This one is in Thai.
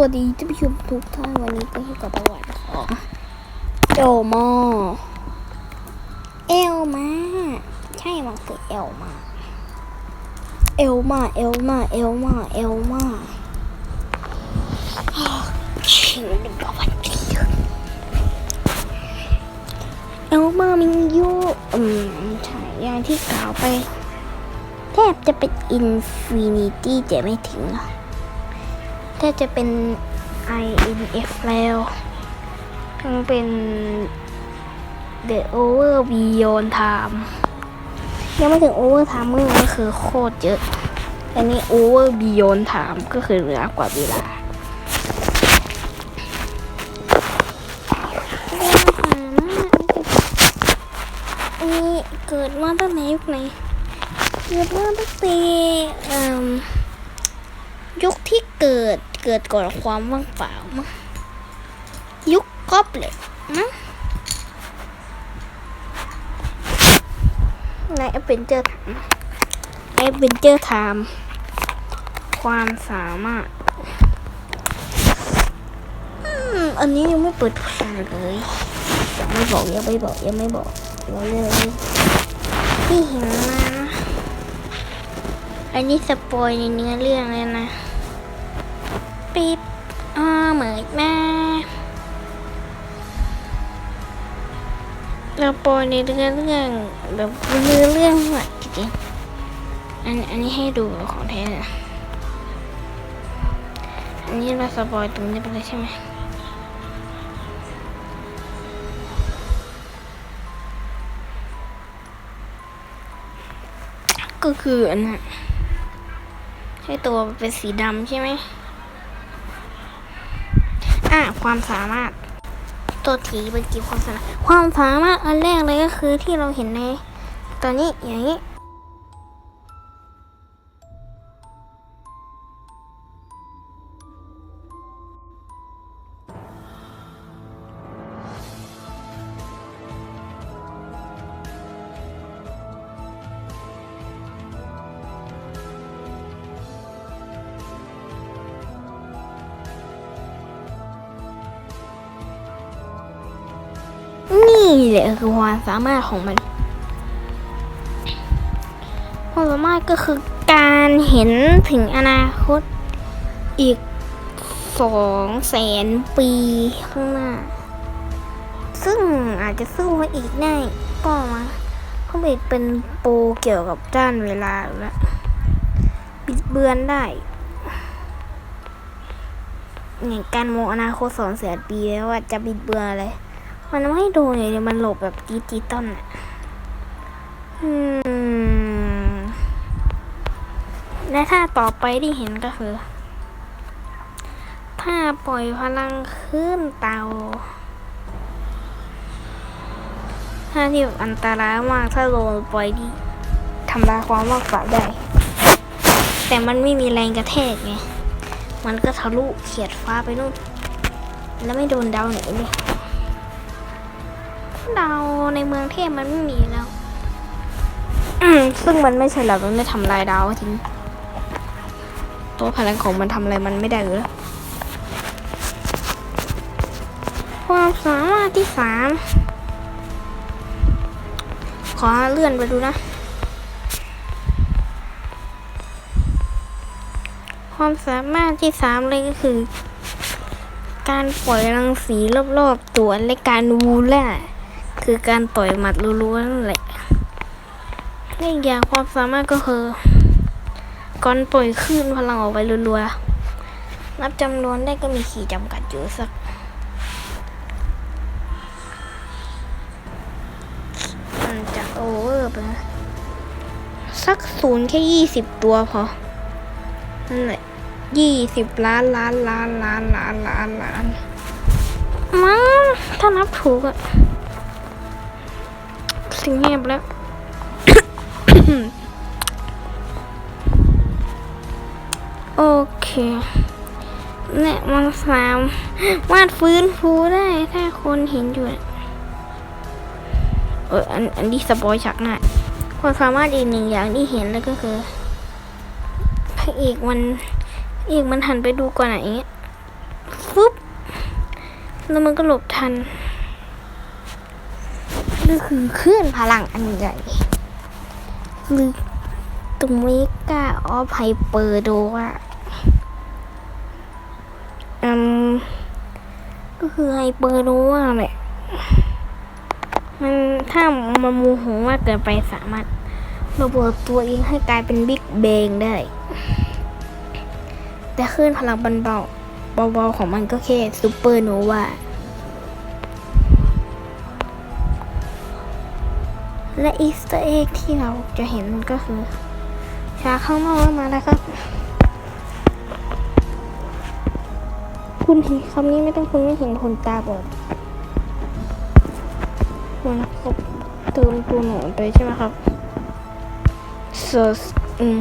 วัสดีท่านผู้ชมทุกท่านวันนี้ก็อยู่กับประวัติของโดโมเอลมาใช่มันคือเอลมาเอลมาเอลมาเอลมาเอลมาชื่อเป็นประวัติเอลมามินยูอืมใช่อย่าที่กล่าวไป แทบจะเป็นอินฟินิตี้แต่ไม่ถึงหรอก ถ้าจะเป็น INF แล้วยังเป็น The Over Beyond Time ยังไม่ถึง Over Time เมื่อก็คือโคตรเยอะ อันนี้ Over Beyond Time ก็คือเหนือกว่าเวลาอันนี้เกิดมาตั้งแต่ยุคไหนเกิดมาตั้งแต่ยุคที่เกิด เกิดก่อนความว่างเปล่ามั้งยุคก๊อบเลยมั้งในเอเวนเจอร์ถามเอเวนเจอร์ไทม์ความสามารถอือันนี้ยังไม่เปิดเผยเลยยังไม่บอกยังไม่บอกยังไม่บอกเราเลยที่เห็นมานะอันนี้สปอยในเนื้อเรื่องเลยนะ ปี๊บอ่าเหมือนแม่เราโปอยในเรื่องเรื่องแบบเรื่องเรื่องอะจริงอันอันนี้ให้ดูของแท้อันนี้เราสปอยตรงนี้ไปเลยใช่ไหมก็คืออันนั้นให้ตัวเป็นสีดำใช่ไหม อะความสามารถตัวทีเป็นกี่ความสามารถ ความสามารถอันแรกเลยก็คือที่เราเห็นในตอนนี้อย่างนี้ แหละคือความสามารถของมัน ความสามารถก็คือการเห็นถึงอนาคตอีกสองแสนปีข้างหน้า ซึ่งอาจจะสู้มาอีกได้ก็มาเขาเบเป็นโปรเกี่ยวกับด้านเวลาแล้วบิดเบือนได้อย่างการมองอนาคตสองแสนปีแล้วว่าจะบิดเบือนอะไร มันไม่โดนเลยมันหลบแบบดิจิตอลอะืมและถ้าต่อไปที่เห็นก็คือ ถ้าปล่อยพลังขึ้นเตาถ้าที่อันตรายมากถ้าโดนปล่อยที่ทำลายความว่างเปล่าได้ แต่มันไม่มีแรงกระแทกไง มันก็ทะลุเฉียดฟ้าไปนู่น แล้วไม่โดนดาวไหนเลย ดาวในเมืองเทพมันไม่มีแล้วอืมซึ่งมันไม่ใช่หรอกมันไม่ทำลายดาวทิ้งตัวพลังของมันทำอะไรมันไม่ได้อยู่แล้วความสามารถที่สามขอเลื่อนไปดูนะ ความสามารถที่สามเลยก็คือ การปล่อยรังสีรอบๆตัวและการวูล่า คือการต่อยหมัดรัวๆนั่นแหละและอีกอย่างความสามารถก็คือก่อนปล่อยคลื่นพลังออกไปรัวๆ นับจำนวนได้ก็มีขีดจำกัดอยู่สักมันจะโอเวอร์ไปนะสักศูนย์แค่ยี่สิบตัวพอ นั่นแหละยี่สิบล้านล้านล้านล้านล้านล้านล้านมั้งถ้านับถูกอะ สิ่งเงียบแล้ว โอเค เนี่ยมันสามารถฟื้นฟูได้ถ้าคนเห็นอยู่ เอออันอันนี้สปอยฉากหน้าความสามารถอีกหนึ่งอย่างที่เห็นแล้วก็คือพระเอกมันเอกมันหันไปดูก่อนอะไหนแล้วมันก็หลบทัน นี่คือคลื่นพลังอันใหญ่หรือตรงเมกาออฟไฮเปอร์โดว่าอืมก็คือไฮเปอร์โดว่าแหละมันถ้ามันมโหงมากเกินไปสามารถระเบิดตัวเองให้กลายเป็นบิ๊กเบงได้ แต่คลื่นพลังเบาเบาๆของมันก็แค่ซูเปอร์โนวา และอีสเตอร์เอ็กที่เราจะเห็นก็คือชาข้างนอกมาแล้วครับ คุณเห็นคำนี้ไม่ต้องคุณไม่เห็นคนตาบอดมันะครับเติมตัวหนูไปใช่ไหมครับ so อืม